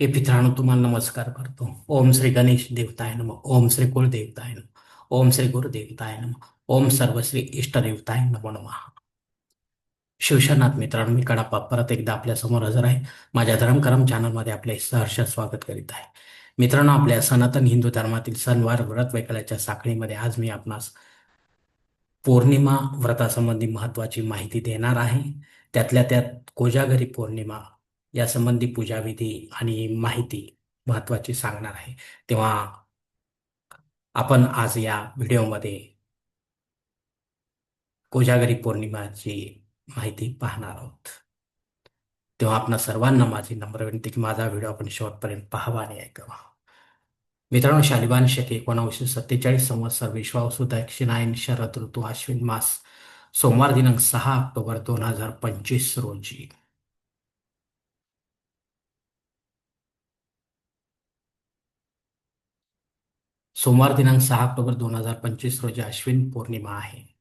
हे पित्रांनो तुम्हाला नमस्कार करतो. ओम श्री गणेश देवताय नम. ओम श्री कुलदेवताय नम. ओम श्री गुरुदेवताय नम. ओम सर्वश्री इष्टदेवताय नमो नम. शिवशनाथ मित्रांनो मी कडापा परत एकदा आपल्यासमोर हजर आहे. माझ्या धर्मकरम चॅनलमध्ये आपले सहर्ष स्वागत करीत आहे. मित्रांनो आपल्या सनातन हिंदू धर्मातील सणवार व्रत वैकल्याच्या साखळीमध्ये आज मी आपणास पौर्णिमा व्रतासंबंधी महत्वाची माहिती देणार आहे. त्यातल्या त्यात कोजागरी पौर्णिमा यासंबंधी पूजाविधी आणि माहिती महत्वाची सांगणार आहे. तेव्हा आपण आज या व्हिडिओमध्ये कोजागरी पौर्णिमाची माहिती पाहणार आहोत. तेव्हा आपणा सर्वांना माझी नम्र विनंती की माझा व्हिडिओ आपण शेवटपर्यंत पाहावा आणि ऐकावा. मित्रांनो शालिबान शके एकोणावीसशे सत्तेचाळीस संवत्सर विश्वावसु दक्षिणायन शरद ऋतू अश्विन मास सोमवार दिनांक सहा ऑक्टोबर दोन हजार पंचवीस रोजी. सोमवार दिनांक सहा ऑक्टोबर दोन हजार पंचवीस रोजी अश्विन पौर्णिमा आहे.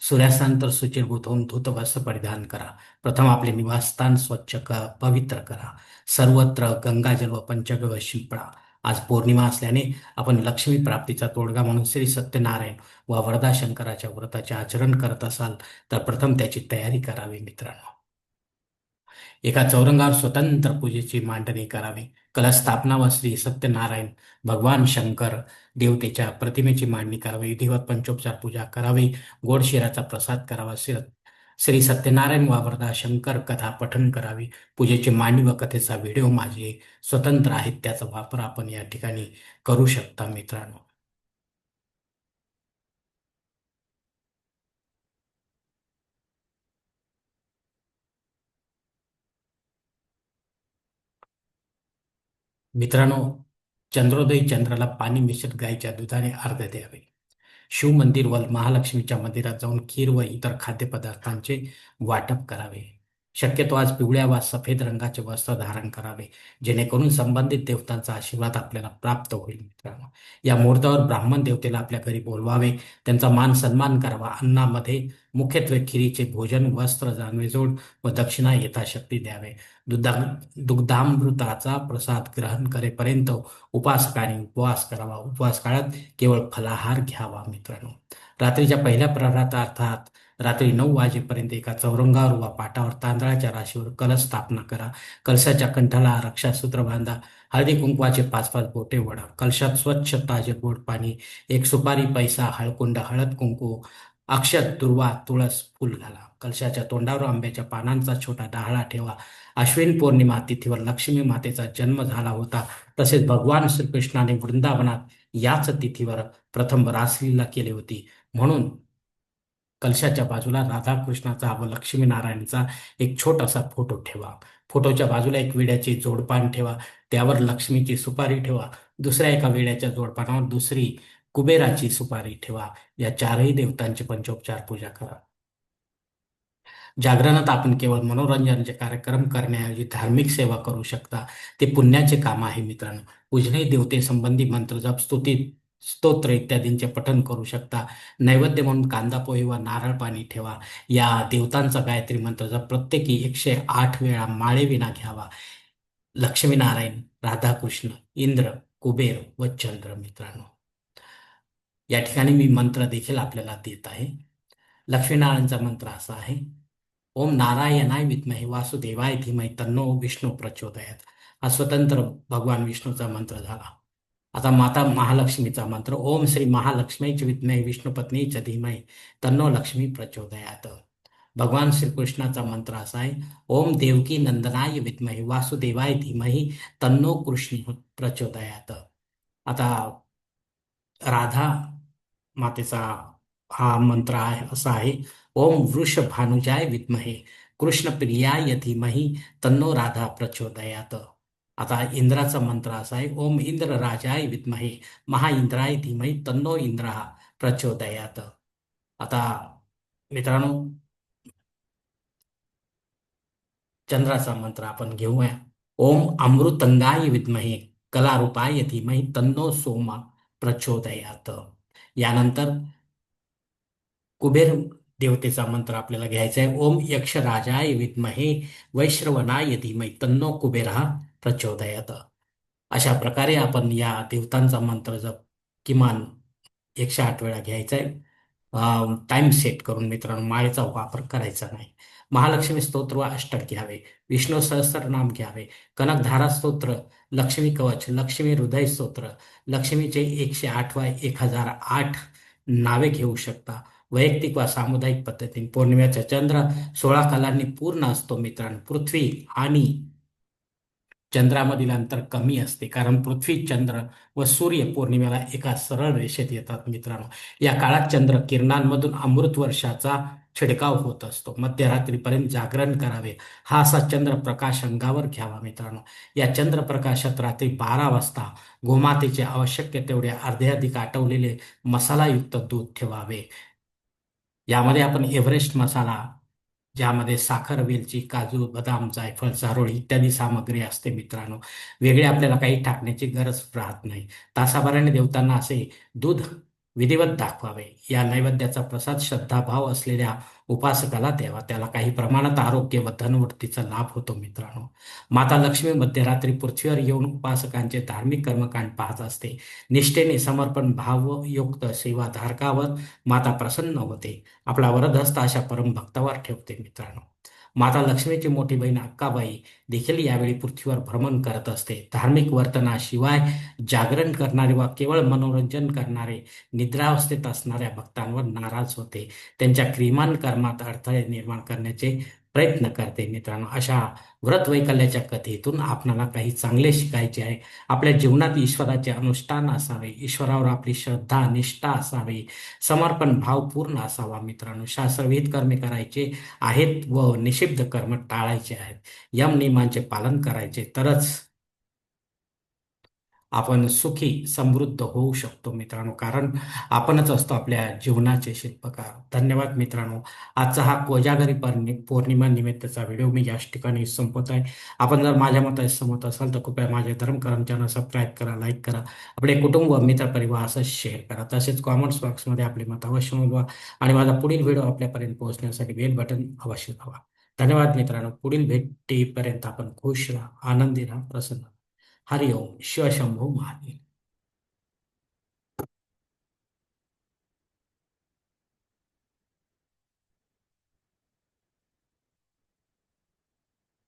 सूर्यास्तानंतर सुचिरभूत होऊन धूतवस्त्र परिधान करा. प्रथम आपले निवासस्थान स्वच्छ क पवित्र करा. सर्वत्र गंगाजल व पंचगव्य शिंपडा. आज पौर्णिमा असल्याने आपण लक्ष्मी प्राप्तीचा तोडगा म्हणून श्री सत्यनारायण व वरदा शंकराच्या व्रताचे आचरण करत असाल तर प्रथम त्याची तयारी करावी मित्रांनो. एका चौरंगावर स्वतंत्र पूजेची मांडणी करावी. कलस्थापना व श्री सत्यनारायण भगवान शंकर देवतेच्या प्रतिमेची मांडणी करावी. विधिवत पंचोपचार पूजा करावी. गोडशिराचा प्रसाद करावा. श्री श्री सत्यनारायण वावरदा शंकर कथा पठण करावी. पूजेची मांडणी व कथेचा व्हिडिओ माझे स्वतंत्र आहेत. त्याचा वापर आपण या ठिकाणी करू शकता मित्रांनो. मित्रांनो चंद्रोदयी चंद्राला पाणी मिश्रित गायीच्या दुधाने अर्ध द्यावे. शिवमंदिर व महालक्ष्मीच्या मंदिरात जाऊन खीर व इतर खाद्यपदार्थांचे वाटप करावे. शक्यतो आज पिवळ्या वा सफेद रंगाचे वस्त्र धारण करावे जेणेकरून संबंधित देवतांचा आशीर्वाद आपल्याला प्राप्त होईल मित्रांनो. या मुहूर्तावर ब्राह्मण देवतेला आपल्या घरी बोलवावे त्यांचा मान सन्मान करावा अन्नामध्ये मुख्यत्वे खिरीचे भोजन वस्त्र जानवेजोड व दक्षिणा यथाशक्ती द्यावे. दुधा दुग्धामृताचा प्रसाद ग्रहण करेपर्यंत उपासकाने उपवास करावा. उपवास काळात केवळ फलाहार घ्यावा मित्रांनो. रात्रीच्या पहिल्या प्रहरात अर्थात रात्री नऊ वाजेपर्यंत एका चौरंगावर वा पाटावर तांदळाच्या राशीवर कलश स्थापना करा. कलशाच्या कंठाला रक्षासूत्र बांधा. हळदी कुंकवाचे पाच पाच बोटे वडा कलशात स्वच्छ ताजे गोड पाणी एक सुपारी पैसा हळकुंड हळद कुंकू अक्षत दुर्वा तुळस फुल घाला. कलशाच्या तोंडावर आंब्याच्या पानांचा छोटा डहाळा ठेवा. अश्विन पौर्णिमा तिथीवर लक्ष्मी मातेचा जन्म झाला होता. तसेच भगवान श्रीकृष्णाने वृंदावनात याच तिथीवर प्रथम रासलीला केली होती. म्हणून कलशाच्या बाजूला राधाकृष्णाचा व लक्ष्मीनारायणचा एक छोटासा फोटो ठेवा. फोटोच्या बाजूला एक विड्याचे जोडपान ठेवा. त्यावर लक्ष्मीची सुपारी ठेवा. दुसऱ्या एका विड्याच्या जोडपानावर दुसरी कुबेराची सुपारी ठेवा. या चारही देवतांची पंचोपचार पूजा करा. जागरणात आपण केवळ मनोरंजनाचे कार्यक्रम करण्याऐवजी धार्मिक सेवा करू शकता ते पुण्याचे काम आहे मित्रांनो. उजने देवते संबंधी मंत्र जप स्तुती स्तोत्र इत्यादींचे पठन करू शकता. नैवेद्य म्हणून कांदा पोहे व नारळ पाणी ठेवा. या देवतांचा गायत्री मंत्र प्रत्येकी एकशे आठ वेळा माळेविना घ्यावा. लक्ष्मीनारायण राधाकृष्ण इंद्र कुबेर व चंद्र मित्रांनो. या ठिकाणी मी मंत्र देखील आपल्याला देत आहे. लक्ष्मीनारायणचा मंत्र असा आहे. ओम नारायणाय विद्महे वासुदेवाय धीमहि तन्नो विष्णू प्रचोदयात. हा स्वतंत्र भगवान विष्णूचा मंत्र झाला. आता माता महालक्ष्मीचा मंत्र ओम श्री महालक्ष्मीच विद्महे विष्णुपत्नीच धीमय तन्नो लक्ष्मी प्रचोदयात. भगवान श्रीकृष्णाचा मंत्र असा आहे ओम देवकी नंदनाय विद्महे वासुदेवाय धीमहि तन्नो कृष्ण प्रचोदयात. आता राधा मातेचा हा मंत्र आहे असा आहे ओम वृषभानुजाय विद्महे कृष्णप्रियाय धीमहि तन्नो राधा प्रचोदयात. आता इंद्राचा मंत्र असा आहे ओम इंद्र राजाय विद्महे महाइंद्राय धीमहि तन्नो इंद्र प्रचोदयात. आता मित्रांनो चंद्राचा मंत्र आपण घेऊया. ओम अमृतंगाय विद्महे कलारूपाय धीमहि तन्नो सोमा प्रचोदयात. यानंतर कुबेर देवतेचा मंत्र आपल्याला घ्यायचा आहे. ओम यक्षराजाय विद्महे वैश्रवनाय धीमहि तन्नो कुबेरा प्रचोदयात. अशा प्रकारे आपण या देवतांचा मंत्र जप किमान एकशे आठ वेळा घ्यायचा आहे टाइम सेट करून मित्रांनो माळेचा वापर करायचा नाही. महालक्ष्मी स्तोत्र व अष्टक घ्यावे. विष्णू सहस्त्रनाम घ्यावे. कनकधारा स्तोत्र लक्ष्मी कवच लक्ष्मी हृदय स्तोत्र लक्ष्मीचे एकशे आठ वा एक हजार आठ नावे घेऊ शकता. वैयक्तिक वा सामुदायिक पद्धतीने पौर्णिमेचा चंद्र सोळा कलांनी पूर्ण असतो मित्रांनो. पृथ्वी आणि चंद्रामधील अंतर कमी असते. कारण पृथ्वी चंद्र व सूर्य पौर्णिमेला एका सरळ रेषेत येतात मित्रांनो. या काळात चंद्र किरणांमधून अमृत वर्षाचा छिडकाव होत असतो. मध्यरात्रीपर्यंत जागरण करावे. हा असा चंद्रप्रकाश अंगावर घ्यावा मित्रांनो. या चंद्रप्रकाशात रात्री बारा वाजता गोमातेचे आवश्यक तेवढे अर्धे अधिक आटवलेले मसालायुक्त दूध ठेवावे. यामध्ये आपण एव्हरेस्ट मसाला ज्यामध्ये साखर वेलची काजू बदाम जायफळ चारोळी इत्यादी सामग्री असते मित्रांनो. वेगळे आपल्याला काही टाकण्याची गरज राहत नाही. तासाभराने देवतांना असे दूध विधिवत दाखवावे. या नैवेद्याचा प्रसाद श्रद्धाभाव असलेल्या उपासकाला द्यावा. त्याला काही प्रमाणात आरोग्य व धनवृत्तीचा लाभ होतो मित्रांनो. माता लक्ष्मी मध्यरात्री पृथ्वीवर येऊन उपासकांचे धार्मिक कर्मकांड पाहत असते. निष्ठेने समर्पण भावयुक्त सेवा धारकावर माता प्रसन्न होते. आपला वरदहस्त अशा परमभक्तावर ठेवते मित्रांनो. माता लक्ष्मीची मोठी बहीण अक्काबाई देखील यावेळी पृथ्वीवर भ्रमण करत असते. धार्मिक वर्तनाशिवाय जागरण करणारे वा केवळ मनोरंजन करणारे निद्रावस्थेत असणाऱ्या भक्तांवर नाराज होते. त्यांच्या क्रिमान कर्मात अडथळे निर्माण करण्याचे प्रयत्न करते मित्रांनो. अशा व्रत वैकल्याच्या कथेतून आपणाला काही चांगले शिकायचे आहे. आपल्या जीवनात ईश्वराचे अनुष्ठान असावे ईश्वरावर आपली श्रद्धा निष्ठा असावी समर्पण भाव पूर्ण असावा मित्रांनो. शास्त्रविहित कर्मे करायचे आहेत व निषिद्ध कर्म टाळायचे आहेत. यम नियमांचे पालन करायचे. तरच आपण सुखी समृद्ध होऊ शकतो मित्रांनो. कारण आपणच असतो आपल्या जीवनाचे शिल्पकार. धन्यवाद मित्रांनो. आजचा हा कोजागरी पौर्णिमा निमित्तचा व्हिडिओ मी याच ठिकाणी संपत आहे. आपण जर माझ्या मताचे समत असाल तर कृपया माझ्या धर्मकरम चॅनल सबस्क्राईब करा लाईक करा. आपले कुटुंब मित्र परिवार असंच शेअर करा. तसेच कॉमेंट्स बॉक्समध्ये आपले मत अवश्य नोंदवा आणि माझा पुढील व्हिडिओ आपल्यापर्यंत पोहोचण्यासाठी बेल बटन अवश्य दाबा. धन्यवाद मित्रांनो. पुढील भेटीपर्यंत आपण खुश राहा आनंदी राहा प्रसन्न हरिओम शिवशंभू महादेव